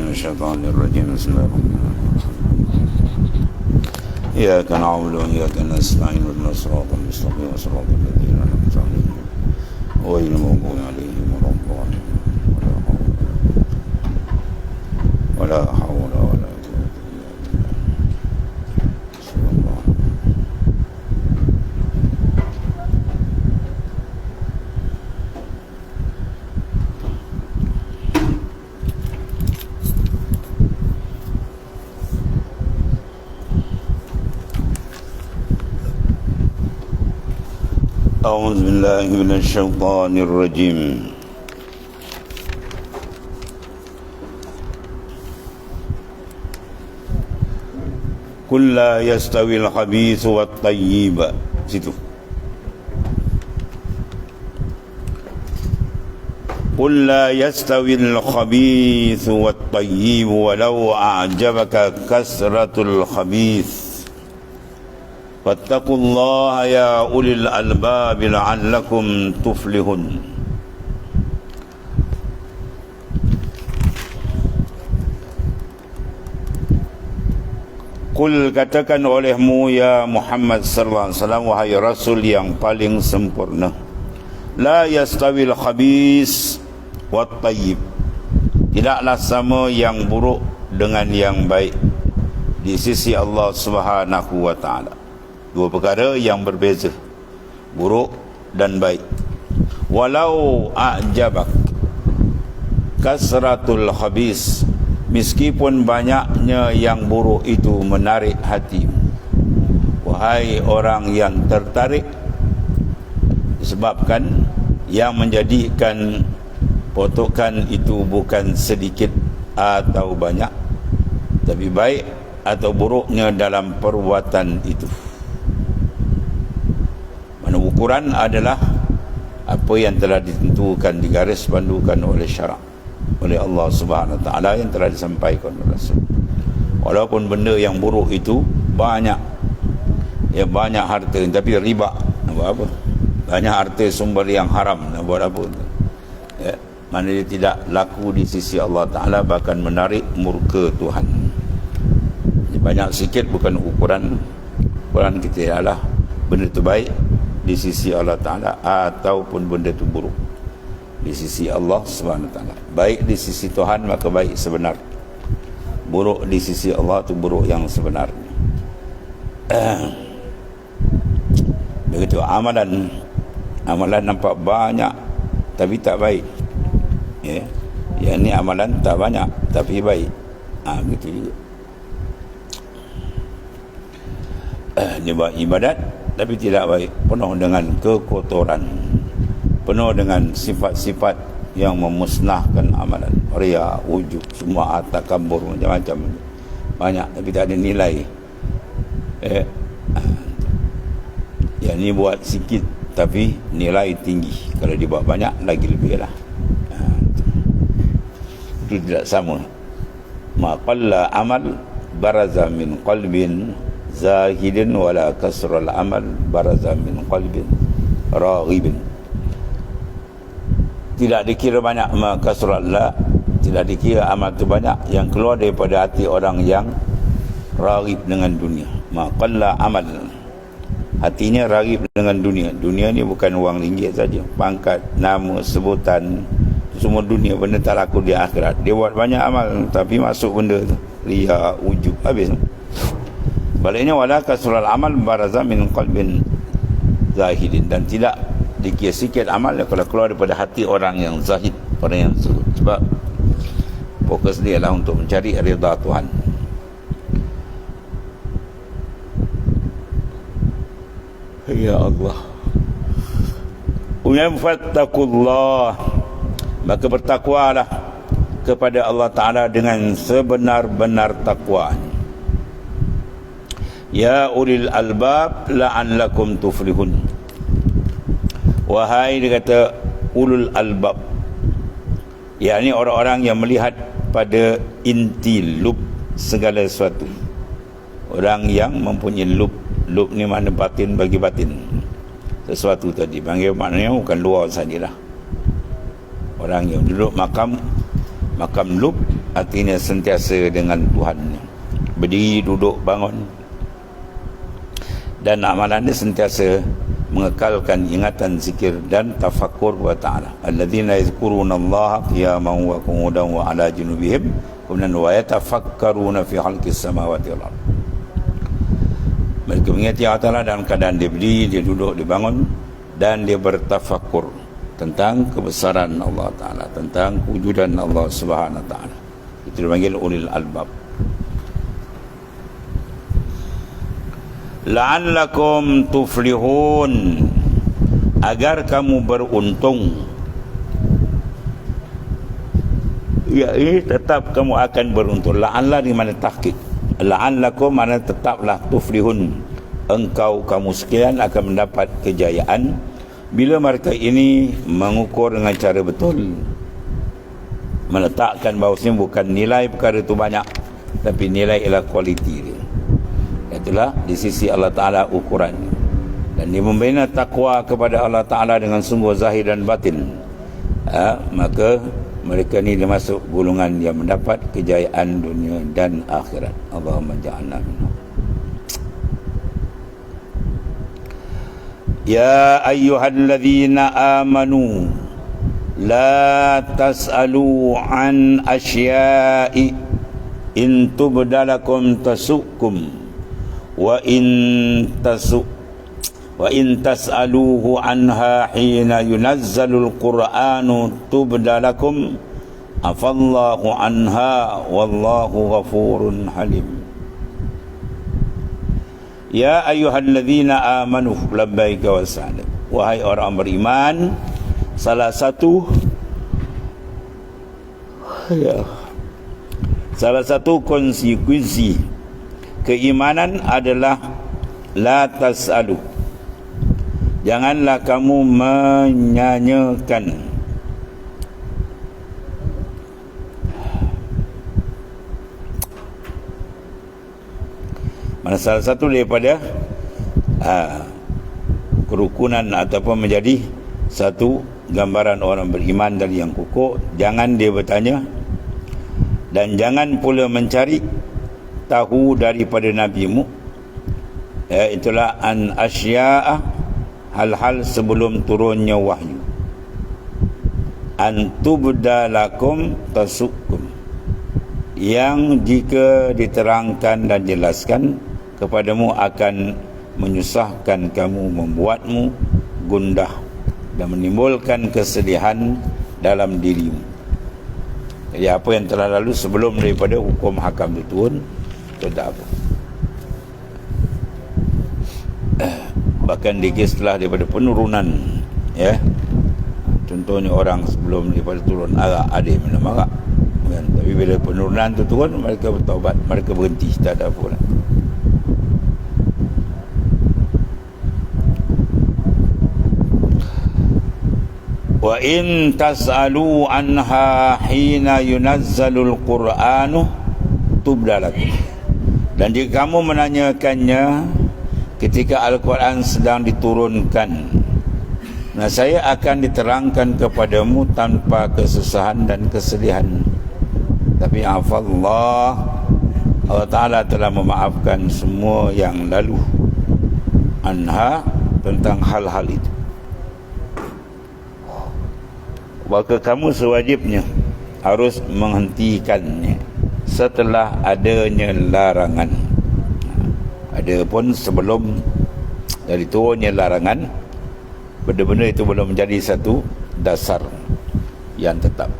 من الشيطان الرجيم. بسم الله الرحمن الرحيم. إياك نعبد وإياك نستعين. اهدنا الصراط المستقيم. صراط الذين أنعمت عليهم غير المغضوب عليهم ولا الضالين. ولا حول أعوذ بالله من الشيطان الرجيم. قل لا يستوي الخبيث والطيب. situ قل لا يستوي الخبيث والطيب ولو أعجبك كثرة الخبيث. فاتقوا الله يا أولي الألباب لعلكم تفلحون Kul katakan olehmu ya Muhammad sallallahu alaihi wasallam wahai rasul yang paling sempurna la yastawil khabis wat tayyib tidaklah sama yang buruk dengan yang baik di sisi Allah Subhanahu wa taala dua perkara yang berbeza buruk dan baik. Walau a'jabak kasratul khabis meskipun banyaknya yang buruk itu menarik hatimu. Wahai orang yang tertarik disebabkan yang menjadikan potokan itu bukan sedikit atau banyak tapi baik atau buruknya dalam perbuatan itu ukuran adalah apa yang telah ditentukan digaris pandukan oleh syarak oleh Allah Subhanahu taala yang telah disampaikan oleh Rasul. Walaupun benda yang buruk itu banyak ya banyak harta tapi riba buat apa? Banyak harta sumber yang haram nak buat apa? Ya, mana dia tidak laku di sisi Allah taala bahkan menarik murka Tuhan. Banyak sikit bukan ukuran ukuran kita adalah benda itu baik di sisi Allah taala ataupun benda itu buruk di sisi Allah Subhanahu taala. Baik di sisi Tuhan maka baik sebenar. Buruk di sisi Allah itu buruk yang sebenar. Begitu amalan amalan nampak banyak tapi tak baik. Ya. Yang ni amalan tak banyak tapi baik. Ha, begitu juga. Buat ibadat tapi tidak baik. Penuh dengan kekotoran. Penuh dengan sifat-sifat yang memusnahkan amalan. Ria wujud semua takabur macam-macam. Banyak tapi tak ada nilai. Eh? Yang ni buat sikit tapi nilai tinggi. Kalau dibuat banyak lagi lebih lah. Itu tidak sama. Maqalla amal baraza min qalbin zahidin wala kasral amal baraza min qalbin raghibin tidak dikira banyak makasratlah tidak dikira amal itu banyak. Yang keluar daripada hati orang yang ragib dengan dunia. Maqalla amal. Hatinya ragib dengan dunia. Dunia ni bukan wang ringgit saja. Pangkat nama sebutan semua dunia benda tak laku di akhirat. Dia buat banyak amal tapi masuk benda tu. Ria ujub habis baliknya wala kasral amal baraza min qalbin zahidin. Dan tidak dikira sikit amal kalau keluar daripada hati orang yang zahid orang yang zuhud sebab fokus dia adalah untuk mencari rida Tuhan. Ya Allah. Uyam fattakullah Maka bertakwalah kepada Allah Ta'ala dengan sebenar-benar takwa Ya ulil albab la'anlakum tuflihun. Wahai dia kata ulul albab. Yakni orang-orang yang melihat pada inti lub segala sesuatu. Orang yang mempunyai lub lub ni mana batin bagi batin. Sesuatu tadi. Panggil maknanya bukan luar sajalah. Orang yang duduk makam makam lub artinya sentiasa dengan Tuhan. Berdiri duduk bangun dan amalan ini sentiasa mengekalkan ingatan zikir dan tafakkur wa ta'ala. Alladzina yadhkuruna Allah qiyaman wa qu'udan wa ala junubihim. Kemudian wa yatafakkaruna fi khalqis samawati wal ardh mereka mengingati Allah Ta'ala dalam keadaan dia berdiri, dia duduk, dia bangun dan dia bertafakur tentang kebesaran Allah Ta'ala tentang wujudan Allah Subhanahu Wa Ta'ala. Itu dipanggil ulil albab la'allakum tuflihun. Agar kamu beruntung. Ya ini tetap kamu akan beruntung. La'alla di mana tahqiq. La'allakum mana tetaplah tuflihun. Engkau kamu sekalian akan mendapat kejayaan bila mereka ini mengukur dengan cara betul. Meletakkan bahawasanya bukan nilai perkara itu banyak tapi nilai ialah kualiti dia itulah di sisi Allah Ta'ala ukuran dan dia membina takwa kepada Allah Ta'ala dengan sungguh zahir dan batin. Ha, maka mereka ni dia masuk golongan yang mendapat kejayaan dunia dan akhirat. Allahumma ja'alna Ya ayyuhalladzina amanu la tas'alu an asya'i in tubdalakum tasukum wa in tasu wa in tas'aluhu anha hina yunazzalul qur'anu tubdalakum afallahu anha wallahu ghafurun halim. Ya ayyuhalladzina amanu labbaika wa sa'lam Wahai orang beriman Salah satu ya, Salah satu konsekuensi Keimanan adalah La tas'alu. Janganlah kamu menyanyikan mana salah satu daripada ha, kerukunan ataupun menjadi satu gambaran orang beriman dari yang kukuh jangan dia bertanya dan jangan pula mencari tahu daripada nabimu ya itulah an asya'a hal-hal sebelum turunnya wahyu. An tubdalakum tasukum yang jika diterangkan dan jelaskan kepadamu akan menyusahkan kamu membuatmu gundah dan menimbulkan kesedihan dalam dirimu. Jadi apa yang telah lalu sebelum daripada hukum hakam itu itu tak apa bahkan setelah daripada penurunan ya contohnya orang sebelum daripada turun arak adik minum arak kan? tapi bila penurunan itu turun mereka bertaubat mereka berhenti tak ada apa lah. wa in tas'alu anha hina yunazzalul qur'anu tubdalat dan jika kamu menanyakannya ketika al-Quran sedang diturunkan nah saya akan diterangkan kepadamu tanpa kesusahan dan kesedihan. Tapi afallah Allah Ta'ala telah memaafkan semua yang lalu anha tentang hal-hal itu. Maka kamu sewajibnya harus menghentikannya setelah adanya larangan. Ada pun sebelum dari turunnya larangan benda-benda itu belum menjadi satu dasar yang tetap.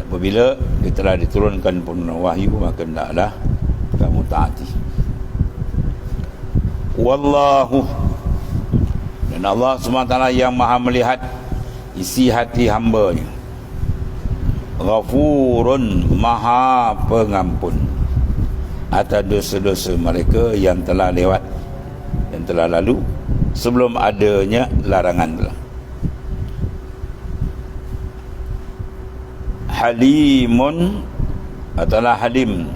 Apabila telah diturunkan pun wahyu maka hendaklah kamu taati. Wallahu. Dan Allah SWT yang maha melihat isi hati hamba hambanya ghafurun maha pengampun. Atas dosa-dosa mereka yang telah lewat yang telah lalu sebelum adanya larangan telah. Halimun adalah halim.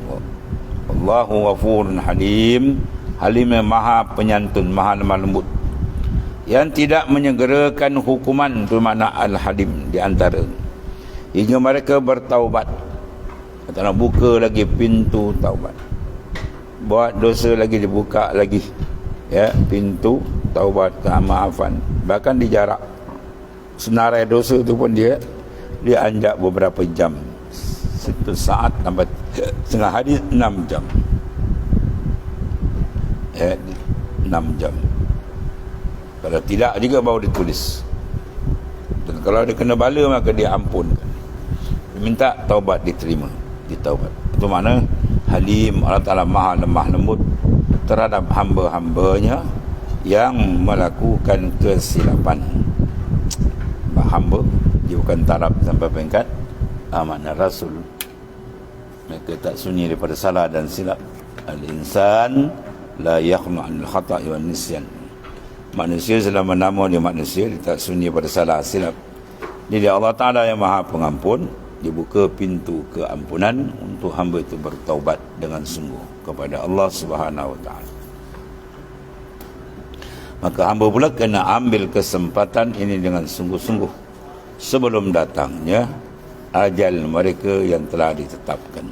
Allahu ghafurun halim. Halim maha penyantun maha lemah lembut. Yang tidak menyegerakan hukuman itu makna al-halim di antara hingga mereka bertaubat. Tak nak buka lagi pintu taubat. Buat dosa lagi dibuka lagi. Ya pintu taubat kemaafan. Bahkan dijarak. Senarai dosa tu pun dia dia anjak beberapa jam. Satu saat sampai setengah hari enam jam. Ya enam jam. Kalau tidak juga baru ditulis. Dan kalau dia kena bala maka dia ampun dia minta taubat diterima. Ditaubat. Itu mana halim Allah Ta'ala maha lemah lembut terhadap hamba-hambanya yang melakukan kesilapan. Hamba dia bukan taraf sampai peringkat amanah rasul. Mereka tak sunyi daripada salah dan silap. Al-insan la yakhnu al khata'i wan nisyan. Manusia selama nama dia manusia dia tak sunyi pada salah silap. Jadi Allah Ta'ala yang maha pengampun dibuka pintu keampunan untuk hamba itu bertaubat dengan sungguh kepada Allah Subhanahu wa taala. Maka hamba pula kena ambil kesempatan ini dengan sungguh-sungguh sebelum datangnya ajal mereka yang telah ditetapkan.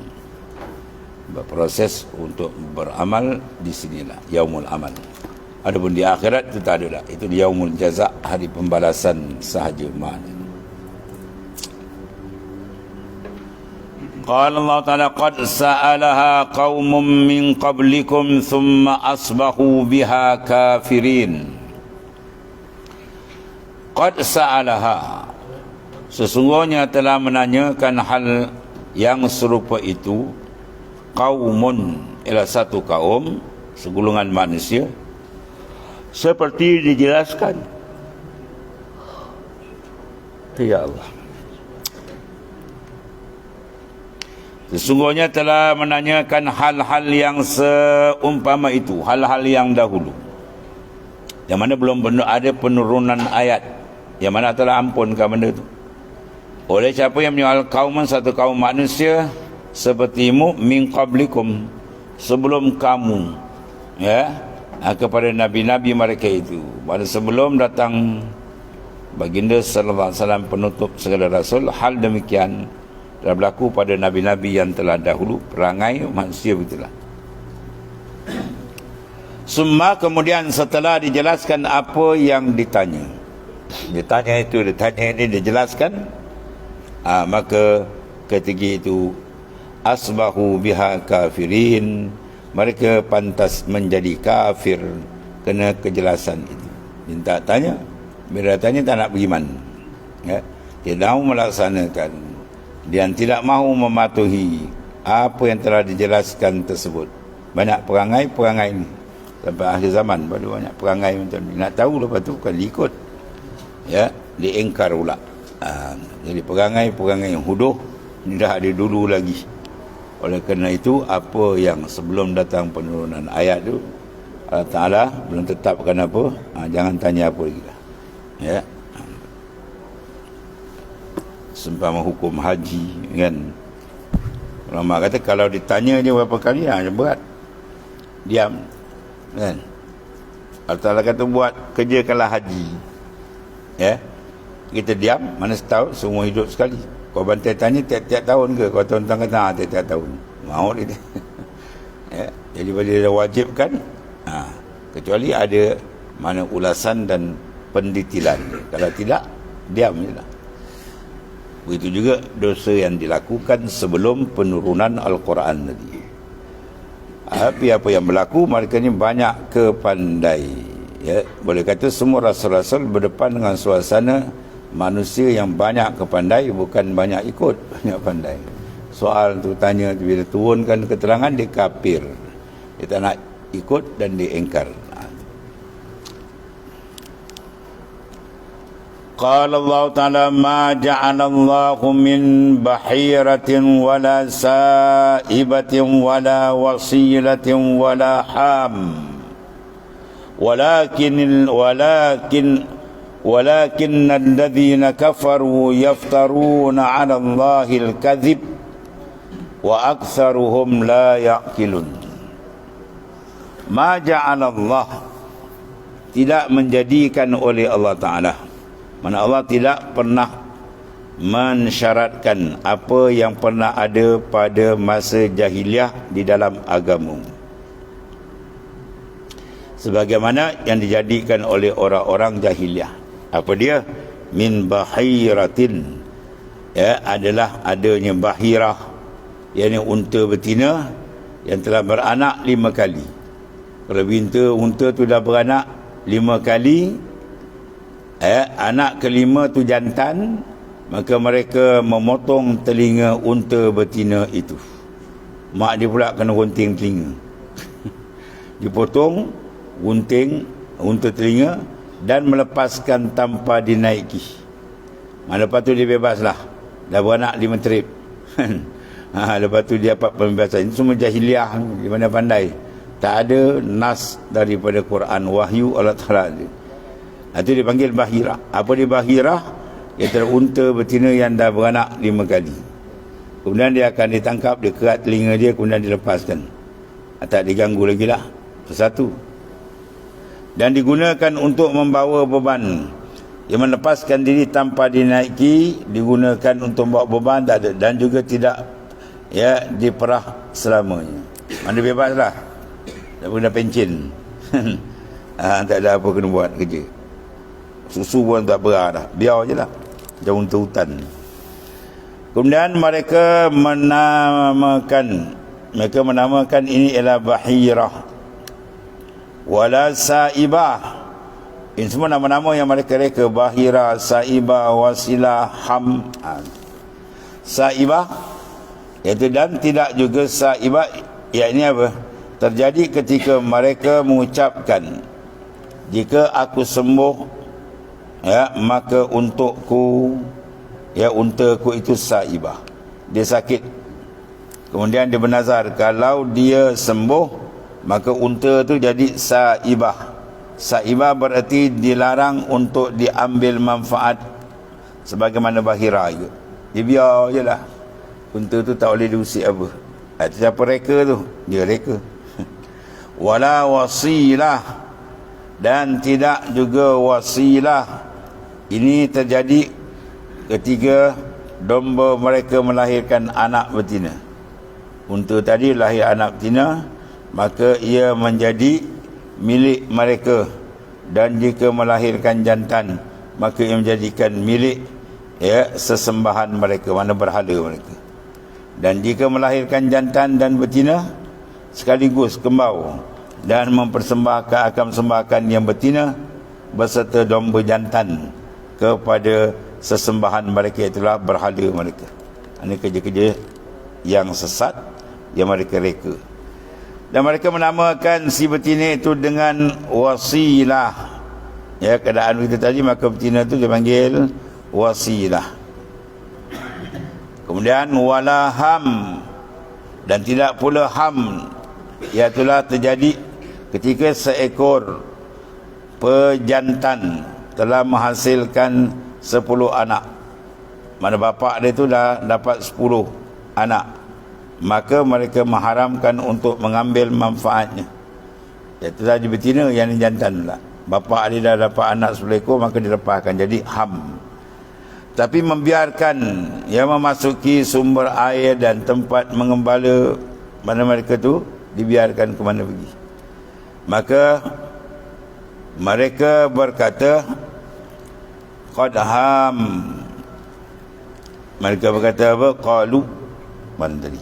Berproses untuk beramal di sinilah yaumul amal. Adapun di akhirat itu tak ada dah. Itu yaumul jaza hari pembalasan sahaja mana. قال الله تعالى قد سألها قوم من قبلكم ثم أصبحوا بها كافرين قد سألها Sesungguhnya telah menanyakan hal yang serupa itu kaumun ialah satu kaum segulungan manusia seperti dijelaskan ya Allah Sesungguhnya telah menanyakan hal-hal yang seumpama itu, hal-hal yang dahulu. Yang mana belum ada penurunan ayat. Yang mana telah ampunkan benda itu. Oleh siapa yang menyoal kaum satu kaum manusia sepertimu min qablikum sebelum kamu ya kepada nabi-nabi mereka itu. Pada sebelum datang baginda sallallahu alaihi wasallam penutup segala rasul hal demikian telah berlaku pada nabi-nabi yang telah dahulu perangai manusia begitulah. Semua kemudian setelah dijelaskan apa yang ditanya. Ditanya itu ditanya ini dijelaskan aa, maka ketiga itu asbahu biha kafirin. Mereka pantas menjadi kafir kena kejelasan itu. Minta tanya bila tanya tak nak beriman. Ya dia tahu melaksanakan dan tidak mahu mematuhi apa yang telah dijelaskan tersebut. Banyak perangai-perangai ini sampai akhir zaman baru banyak perangai macam ni. Nak tahu lepas tu kan diikut. Ya diingkar pula. Ha, jadi perangai-perangai yang huduh ini dah ada dulu lagi. Oleh kerana itu apa yang sebelum datang penurunan ayat tu Allah Ta'ala belum tetapkan apa ha, jangan tanya apa lagi lah. Ya sempama hukum haji kan? Ulama kata kalau ditanya dia berapa kali ya berat. Diam kan? Allah kata buat kerjakanlah haji. Ya? Kita diam mana setahun semua hidup sekali. Kau bantai tanya tiap-tiap tahun ke? Kau tuan-tuan kata ha, tiap-tiap tahun. Mahu dia. Ya? Jadi bila dia wajibkan ha, kecuali ada mana ulasan dan pendetilan kalau tidak diam je lah Begitu juga dosa yang dilakukan sebelum penurunan Al-Quran tadi. Tapi apa yang berlaku, mereka ni banyak kepandai. Ya, boleh kata semua rasul-rasul berdepan dengan suasana manusia yang banyak kepandai, bukan banyak ikut, banyak pandai. Soal tu tanya, bila turunkan keterangan, dia kafir. Dia tak nak ikut dan dia engkar. قال الله تعالى ما جعل الله من بحيرة ولا سائبة ولا وصيلة ولا حام. ولكن ولكن ولكن الذين كفروا يفترون على الله الكذب وأكثرهم لا يعقلون. ما جعل الله tidak menjadikan oleh Allah Ta'ala. Mana Allah tidak pernah mensyaratkan apa yang pernah ada pada masa jahiliah di dalam agama. Sebagaimana yang dijadikan oleh orang-orang jahiliah. Apa dia? Min bahiratin. Ya adalah adanya bahirah. Yakni unta betina yang telah beranak lima kali. Kalau unta unta tu dah beranak lima kali eh, anak kelima tu jantan maka mereka memotong telinga unta betina itu. Mak dia pula kena gunting telinga. Dipotong gunting unta telinga dan melepaskan tanpa dinaiki. Lepas tu dia bebas lah dah beranak lima trip ha, lepas tu dia dapat pembebasan. Ini semua jahiliah di mana pandai tak ada nas daripada Quran wahyu Allah Ta'ala itu dipanggil bahirah apa dia bahirah iaitu unta betina yang dah beranak lima kali. Kemudian dia akan ditangkap dia kerat telinga dia kemudian dilepaskan. Tak diganggu lagi lah. Satu. Dan digunakan untuk membawa beban. Yang melepaskan diri tanpa dinaiki digunakan untuk membawa beban tak ada. Dan juga tidak ya diperah selamanya. Mana bebas lah. Tak guna pencin. Ha, tak ada apa kena buat kerja susu pun tak perah dah. Biar je lah. Jauh untuk hutan. Kemudian mereka menamakan mereka menamakan ini ialah bahirah. Wala saibah. Ini semua nama-nama yang mereka reka. Bahira saibah wasilah ham. Saibah. Iaitu dan tidak juga saibah. Ya ini apa? Terjadi ketika mereka mengucapkan jika aku sembuh ya maka untukku ya untaku itu saibah. Dia sakit. Kemudian dia bernazar kalau dia sembuh maka unta tu jadi saibah. Saibah berarti dilarang untuk diambil manfaat sebagaimana bahira juga. Dia biar je lah. Unta tu tak boleh diusik apa. Itu siapa reka tu? Dia reka. Wala wasilah. Dan tidak juga wasilah ini terjadi ketika domba mereka melahirkan anak betina. Untuk tadi lahir anak betina, maka ia menjadi milik mereka dan jika melahirkan jantan, maka ia menjadikan milik ya sesembahan mereka, mana berhala mereka. Dan jika melahirkan jantan dan betina sekaligus kembau dan mempersembahkan akan sembahkan yang betina beserta domba jantan kepada sesembahan mereka itulah berhala mereka. Ini kerja-kerja yang sesat yang mereka reka. Dan mereka menamakan si betina itu dengan wasilah. Ya keadaan kita tadi maka betina itu dipanggil wasilah. Kemudian walaham dan tidak pula ham. Iaitulah terjadi ketika seekor pejantan telah menghasilkan 10 anak. Mana bapa dia tu dah dapat 10 anak. Maka mereka mengharamkan untuk mengambil manfaatnya. Iaitu tadi betina yang jantan pula. Bapa dia dah dapat anak 10 ekor maka dilepaskan jadi ham. Tapi membiarkan yang memasuki sumber air dan tempat mengembala mana mereka tu dibiarkan ke mana pergi. Maka mereka berkata qad ham mereka berkata apa? Qalu. Mandri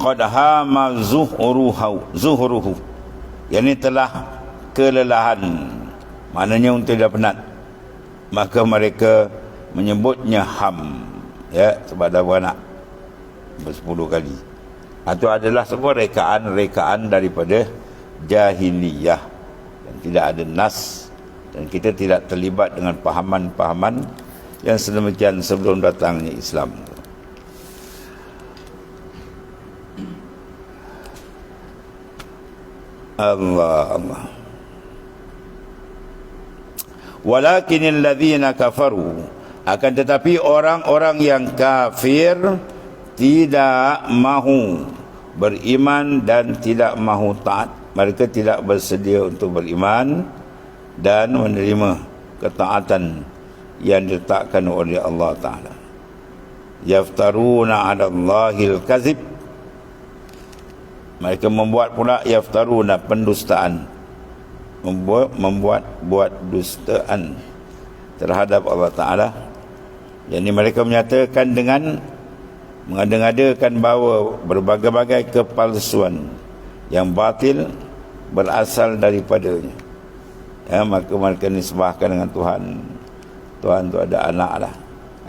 qad hama zuhruhu. Zuhruhu. Yakni telah kelelahan. Maknanya untuk dia penat. Maka mereka menyebutnya ham. Ya sebab dah beranak. Bersepuluh kali itu adalah semua rekaan-rekaan daripada jahiliyah dan tidak ada nas dan kita tidak terlibat dengan pahaman-pahaman yang sedemikian sebelum datangnya Islam. Allah Allah. Walakin alladhina kafaru akan tetapi orang-orang yang kafir tidak mahu beriman dan tidak mahu taat. Mereka tidak bersedia untuk beriman dan menerima ketaatan yang diletakkan oleh Allah Ta'ala. Yaftaruna ala Allahil kazib. Mereka membuat pula yaftaruna pendustaan. Membuat membuat buat dustaan terhadap Allah Ta'ala. Yang ini mereka menyatakan dengan mengada-ngadakan bahawa berbagai-bagai kepalsuan yang batil berasal daripadanya ya, maka mereka nisbahkan dengan Tuhan. Tuhan tu ada anak lah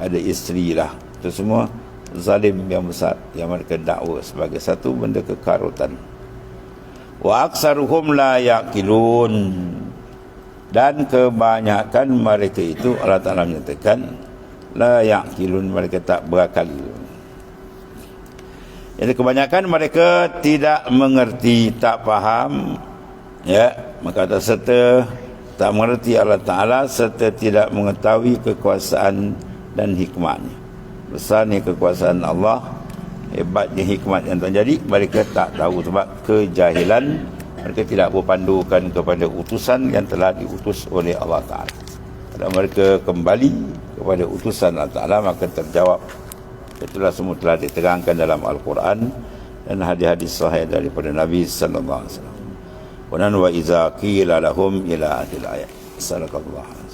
ada isteri lah. Itu semua zalim yang besar yang mereka dakwa sebagai satu benda kekarutan. Wa aksaruhum la yaqilun. Dan kebanyakan mereka itu Allah Taala menyatakan la yaqilun mereka tak berakal jadi kebanyakan mereka tidak mengerti, tak faham, ya, maka tak serta tak mengerti Allah Taala serta tidak mengetahui kekuasaan dan hikmahnya. Besarnya kekuasaan Allah, hebatnya hikmat yang terjadi, mereka tak tahu sebab kejahilan mereka tidak berpandukan kepada utusan yang telah diutus oleh Allah Taala. Dan mereka kembali kepada utusan Allah Taala maka terjawab Itulah semua telah diterangkan dalam Al-Quran dan hadis-hadis sahih daripada Nabi sallallahu alaihi wasallam. Wa iza qila lahum ila akhir ayat. Sallallahu alaihi